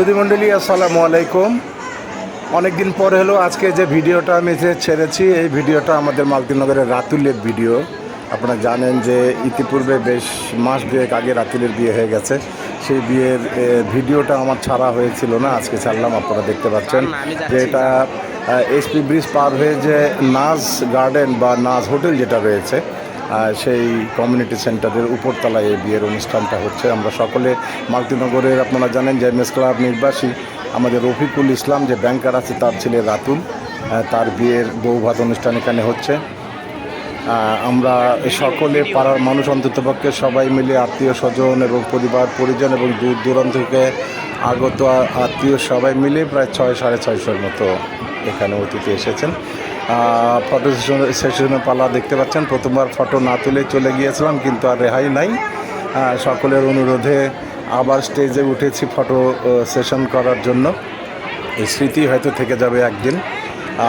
সুধীমণ্ডলী আসসালামু আলাইকুম। অনেক দিন পরে হলো আজকে যে ভিডিওটা আমি যে ছেড়েছি এই ভিডিওটা আমাদের মালতিনগরের রাতুলের ভিডিও। আপনারা জানেন যে ইতিপূর্বে বেশ মাস দুয়েক আগে রাতুলের বিয়ে হয়ে গেছে। সেই বিয়ের ভিডিওটা আমার ছাড়া হয়েছিল না আজকে ছাড়লাম আপনারা দেখতে পাচ্ছেন। যে এটা এসপি ব্রিজ পার হয়ে যে নাজ গার্ডেন বা নাজ হোটেল যেটা রয়েছে সেই কমিউনিটি সেন্টারের উপরতলায় এই বিয়ের অনুষ্ঠানটা হচ্ছে। আমরা সকলে মালতিনগরের আপনারা জানেন যে এমএস ক্লাব নির্বাসী। আমাদের রফিকুল ইসলাম যে ব্যাংকার আছে, তার ছেলে রাতুল তার বিয়ের বৌভাত অনুষ্ঠান এখানে হচ্ছে। আমরা সকলে পাড়ার মানুষ, অন্ততপক্ষে সবাই মিলে আত্মীয় স্বজন এবং পরিবার, পরিজন এবং দূর দূরান্ত থেকে আগত আত্মীয় সবাই মিলে প্রায় ছয়, সাড়ে ছয়শোর মতো এখানে অতিথি এসেছেন। ফটো সেশন পালা দেখতে পাচ্ছেন। প্রথমবার ফটো না তুলে চলে গিয়েছিলাম, কিন্তু আর রেহাই নাই। সকলের অনুরোধে আবার স্টেজে উঠেছি ফটো সেশন করার জন্য। এই স্মৃতি হয়তো থেকে যাবে একদিন।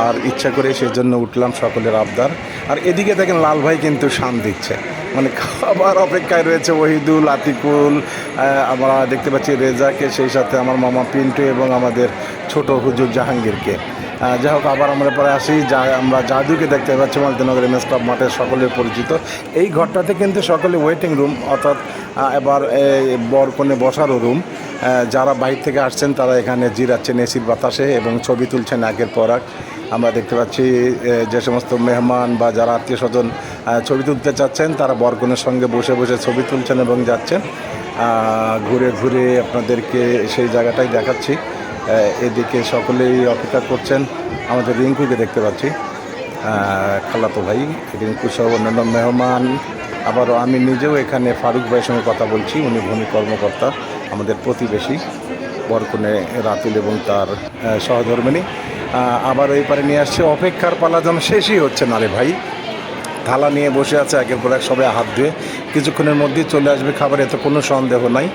আর ইচ্ছা করে সেই জন্য উঠলাম সকলের আবদার। আর এদিকে দেখেন, লাল ভাই কিন্তু শান দিচ্ছে। মানে খাবার অপেক্ষায় রয়েছে ওহিদুল, আতিকুল আমরা দেখতে পাচ্ছি রেজাকে, সেই সাথে আমার মামা পিন্টু এবং আমাদের ছোট হুজুর জাহাঙ্গীরকে। যাই হোক, আবার আমরা পরে আসি। যা, আমরা জাদুকে দেখতে পাচ্ছি মালতিনগর এম এস ক্লাব মাঠের সকলের পরিচিত। এই ঘরটাতে কিন্তু সকলে ওয়েটিং রুম অর্থাৎ এবার এই বর কনে বসারও রুম যারা বাইর থেকে আসছেন, তারা এখানে জিরাচ্ছেন এসির বাতাসে এবং ছবি তুলছেন আগের পর আমরা দেখতে পাচ্ছি যে সমস্ত মেহমান বা যারা আত্মীয় স্বজন ছবি তুলতে চাচ্ছেন, তারা বরকনের সঙ্গে বসে বসে ছবি তুলছেন এবং যাচ্ছেন। ঘুরে ঘুরে আপনাদেরকে সেই জায়গাটাই দেখাচ্ছি। এদিকে সকলেই অপেক্ষা করছেন। আমাদের রিঙ্কুকে দেখতে পাচ্ছি। খালাতো ভাই, রিঙ্কু সহ অন্যান্য মেহমান, আবারও আমি নিজেও এখানে ফারুক ভাইয়ের সঙ্গে কথা বলছি। উনি ভূমি কর্মকর্তা, আমাদের প্রতিবেশী বরকনে রাতুল এবং তার সহধর্মিনী। আবার ওই পারে নিয়ে আসছে অপেক্ষার পালা যেন শেষই হচ্ছে না রে ভাই। থালা নিয়ে বসে আছে একের পর এক সবাই হাত ধুয়ে। কিছুক্ষণের মধ্যেই চলে আসবে খাবার, এতে কোনো সন্দেহ নাই।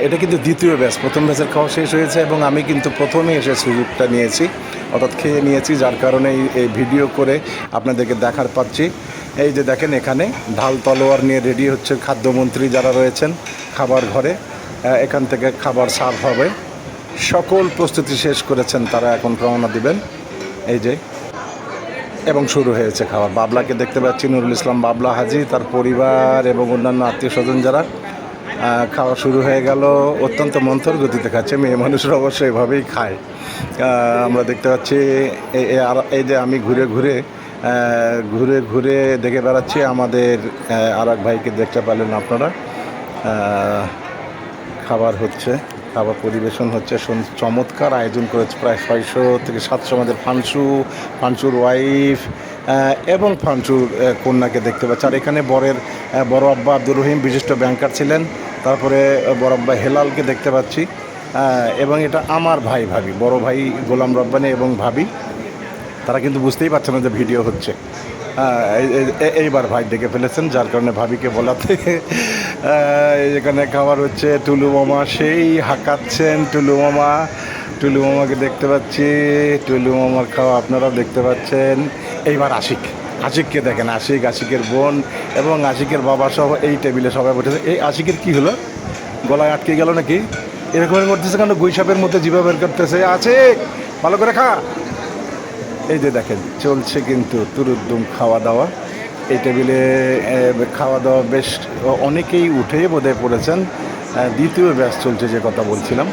এটা কিন্তু দ্বিতীয় ব্যাচ। প্রথম ব্যাচের খাওয়া শেষ হয়েছে এবং আমি কিন্তু প্রথমেই এসে সুযোগটা নিয়েছি, অর্থাৎ খেয়ে নিয়েছি, যার কারণে এই- ভিডিও করে আপনাদেরকে দেখার পাচ্ছি। এই যে দেখেন এখানে ঢাল তলোয়ার নিয়ে রেডি হচ্ছে খাদ্যমন্ত্রী যারা রয়েছেন খাবার ঘরে এখান থেকে খাবার সার্ভ হবে। সকল প্রস্তুতি শেষ করেছেন, তারা এখন রওনা দিবেন। এই যে, এবং শুরু হয়েছে খাবার বাবলাকে দেখতে পাচ্ছি, নুরুল ইসলাম বাবলা হাজি, তার পরিবার এবং অন্যান্য আত্মীয় স্বজন যারা। খাওয়া শুরু হয়ে গেল। অত্যন্ত মন্থর গতিতে খাচ্ছে। মেয়ে মানুষরা অবশ্যই এভাবেই খায়। আমরা দেখতে পাচ্ছি আর, এই যে আমি ঘুরে ঘুরে ঘুরে ঘুরে দেখে বেড়াচ্ছি আমাদের আর ভাইকে দেখতে পেলেন আপনারা। খাবার হচ্ছে, খাবার পরিবেশন হচ্ছে। চমৎকার আয়োজন করেছে প্রায় ছয়শো থেকে সাতশো আমাদের ফানসু, ফানসুর ওয়াইফ এবং ফানসুর কন্যাকে দেখতে পাচ্ছি। আর এখানে বরের বড় আব্বা আব্দুর রহিম বিশিষ্ট ব্যাংকার ছিলেন। তারপরে বড় আব্বা হেলালকে দেখতে পাচ্ছি। এবং এটা আমার ভাই ভাবি, বড় ভাই গোলাম রব্বানি এবং ভাবি। তারা কিন্তু বুঝতেই পারছে না যে ভিডিও হচ্ছে। এইবার ভাই দেখে ফেলেছেন, যার কারণে ভাবিকে বলাতে এখানে খাবার হচ্ছে, টুলু মামা সেই হাঁকাচ্ছেন, টুলু মামা। টুলু মামাকে দেখতে পাচ্ছি, টুলু মামার খাওয়া আপনারাও দেখতে পাচ্ছেন। এইবার আশিক। আশিককে দেখেন, আশিক, আশিকের বোন এবং আশিকের বাবা সহ এই টেবিলে সবাই বসেছে এই আশিকের কি হলো? গলায় আটকে গেল নাকি? এরকম করতেছে কেন? গুইসাপের মধ্যে জিভা বের করতেছে। আছে ভালো করে খা। এই যে দেখেন, চলছে কিন্তু তুরুদ্দুম খাওয়া দাওয়া এই টেবিলে খাওয়া দাওয়া বেশ অনেকেই উঠে বোধহয় পড়েছেন। দ্বিতীয় ব্যাস চলছে যে কথা বলছিলাম।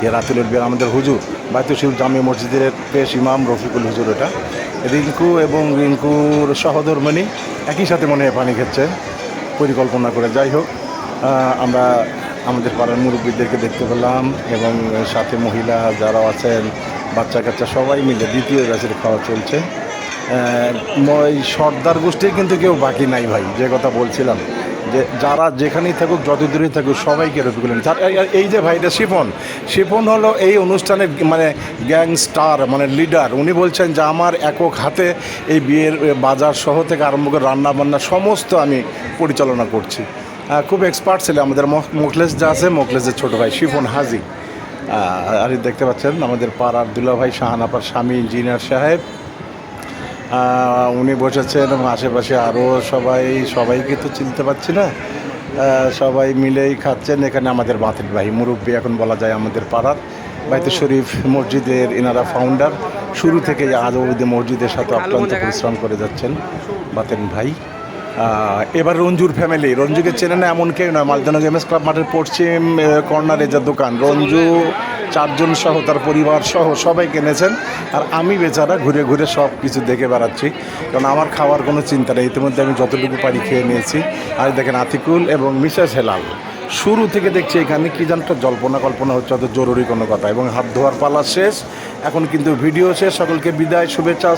যে রাতুলের বিয়ে আমাদের হুজুর। বায়তুশিল জামে মসজিদের পেশ ইমাম রফিকুল হুজুর এটা রিঙ্কু এবং রিঙ্কুর সহধর্মণি একই সাথে মনে হয় পানি খেচ্ছে, পরিকল্পনা করে। যাই হোক আমরা আমাদের পাড়ার মুরব্বীদেরকে দেখতে পেলাম এবং সাথে মহিলা যারা আছেন, বাচ্চা কাচ্চা সবাই মিলে দ্বিতীয় ব্যাচের খাওয়া চলছে। ওই সর্দার গোষ্ঠীর কিন্তু কেউ বাকি নাই ভাই, যে কথা বলছিলাম। যে যারা যেখানেই থাকুক যত দূরেই থাকুক, সবাইকে রফিকুল। যার- এই- যে ভাইটা শিপন শিপন হলো এই অনুষ্ঠানের মানে গ্যাংস্টার মানে লিডার। উনি বলছেন যে, আমার একক হাতে এই বিয়ের বাজার সহ থেকে আরম্ভ করে রান্নাবান্না সমস্ত আমি পরিচালনা করছি। খুব এক্সপার্ট ছিল আমাদের মখ- মোখলেস যা আছে, মোখলেসের ছোটো ভাই শিপন হাজি। আর দেখতে পাচ্ছেন আমাদের পাড়ার দুলাভাই, শাহানাপার স্বামী, ইঞ্জিনিয়ার সাহেব। উনি বসেছেন এবং আশেপাশে আরও সবাই সবাইকে তো চিনতে পারছি না। সবাই মিলেই খাচ্ছেন। এখানে আমাদের বাতিল ভাই মুরব্বী এখন বলা যায় আমাদের পাড়ার। বাইতে শরীফ মসজিদের এনারা ফাউন্ডার শুরু থেকে আজ অবধি মসজিদের সাথে অক্লান্ত পরিশ্রম করে যাচ্ছেন বাতেন ভাই। এবার রঞ্জুর ফ্যামিলি রঞ্জুকে চেনে না এমন কেউ নয় মালদানা গেমস ক্লাব মাঠের পশ্চিম কর্নারে যে দোকান। রঞ্জু চারজন সহ, তার পরিবার সহ সবাই কিনেছেন। আর আমি বেচারা ঘুরে ঘুরে সব কিছু দেখে বেড়াচ্ছি। কারণ আমার খাওয়ার কোনো চিন্তা নেই। ইতিমধ্যে আমি যতটুকু পারি খেয়ে নিয়েছি। আর দেখেন আতিকুল এবং মিসেস হেলাল, শুরু থেকে দেখছি এখানে কি যেন জল্পনা কল্পনা হচ্ছে, অত জরুরি কোনো কথা। এবং হাত ধোয়ার পালা শেষ। এখন কিন্তু ভিডিও শেষ। সকলকে বিদায়, শুভেচ্ছা